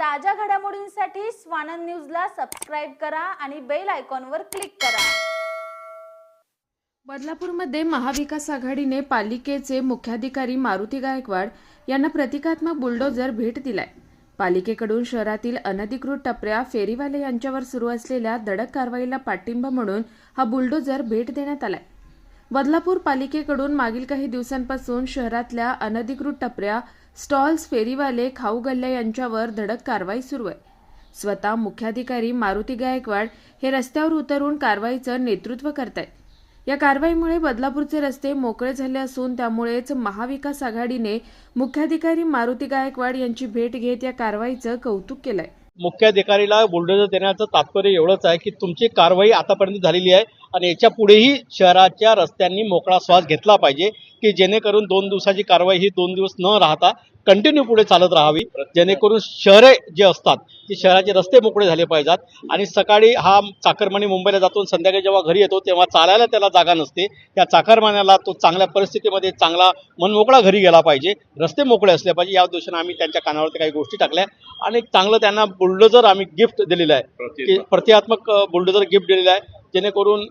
ताज्या घडामोडींसाठी स्वानंद न्यूजला सबस्क्राईब करा आणि बेल आयकॉनवर क्लिक करा. बदलापूरमध्ये महाविकास आघाडीने पालिकेचे मुख्याधिकारी मारुती गायकवाड यांना प्रतिकात्मक बुलडोजर भेट दिलाय. पालिकेकडून शहरातील अनधिकृत टपऱ्या फेरीवाले यांच्यावर सुरू असलेल्या धडक कारवाईला पाठिंबा म्हणून हा बुलडोजर भेट देण्यात आलाय. बदलापूर पालिकेकडून मागील काही दिवसांपासून शहरातल्या अनधिकृत टपऱ्या स्टॉल्स फेरीवाले खाऊ गल्ल्या यांच्यावर धडक कारवाई सुरू आहे. स्वतः मुख्याधिकारी मारुती गायकवाड हे रस्त्यावर उतरून कारवाईचं नेतृत्व करतायत. या कारवाईमुळे बदलापूरचे रस्ते मोकळे झाले असून त्यामुळेच महाविकास आघाडीने मुख्याधिकारी मारुती गायकवाड यांची भेट घेत या कारवाईचं कौतुक केलंय. मुख्याधिकारीला बुलडोजर देण्याचं तात्पर्य एवढंच आहे की तुमची कारवाई आतापर्यंत झालेली आहे. आणि याच्या पुढेही शहराच्या रस्त्यांनी मोकळा श्वास घेतला पाहिजे की जेणेकरून दोन दिवसाची कारवाई ही दोन दिवस न राहता कंटिन्यू पुढे चालत राहावी. जेणेकरून शहरे जे असतात ती शहराचे रस्ते मोकळे झाले पाहिजेत आणि सकाळी हा चाकरमानी मुंबईला जातो संध्याकाळी जेव्हा घरी येतो तेव्हा चालायला त्याला जागा नसते. त्या चाकरमान्याला तो चांगल्या परिस्थितीमध्ये चांगला मनमोकळा घरी गेला पाहिजे. रस्ते मोकळे असले पाहिजे. या उद्देशाने आम्ही त्यांच्या कानावरती काही गोष्टी टाकल्या आणि एक चांगलं त्यांना बुलडोजर आम्ही गिफ्ट दिलेलं आहे. की प्रतिकात्मक बुलडोजर गिफ्ट दिलेलं आहे. जेणेकरून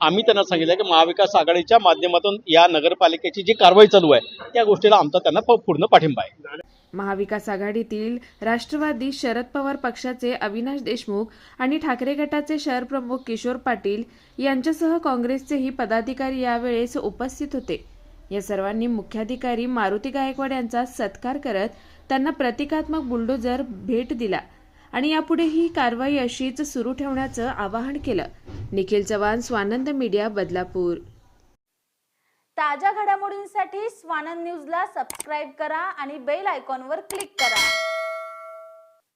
आम्ही त्यांना सांगितलं की महाविकास आघाडीच्या माध्यमातून या नगरपालिकेची जी कारवाई चालू आहे त्या गोष्टीला आमचा त्यांना पूर्ण पाठिंबा आहे. महाविकास आघाडीतील राष्ट्रवादी शरद पवार पक्षाचे अविनाश देशमुख आणि ठाकरे गटाचे शहर प्रमुख किशोर पाटील यांच्यासह काँग्रेसचेही पदाधिकारी यावेळेस उपस्थित होते. या सर्वांनी मुख्याधिकारी मारुती गायकवाड यांचा सत्कार करत त्यांना प्रतिकात्मक बुलडोजर भेट दिला. आणि यापुढे ही कारवाई अशीच सुरू ठेवण्याचं आवाहन केलं. निखिल चव्हाण स्वानंद मीडिया बदलापूर. ताज्या घडामोडींसाठी स्वानंद न्यूजला सबस्क्राईब करा आणि बेल आयकॉनवर क्लिक करा.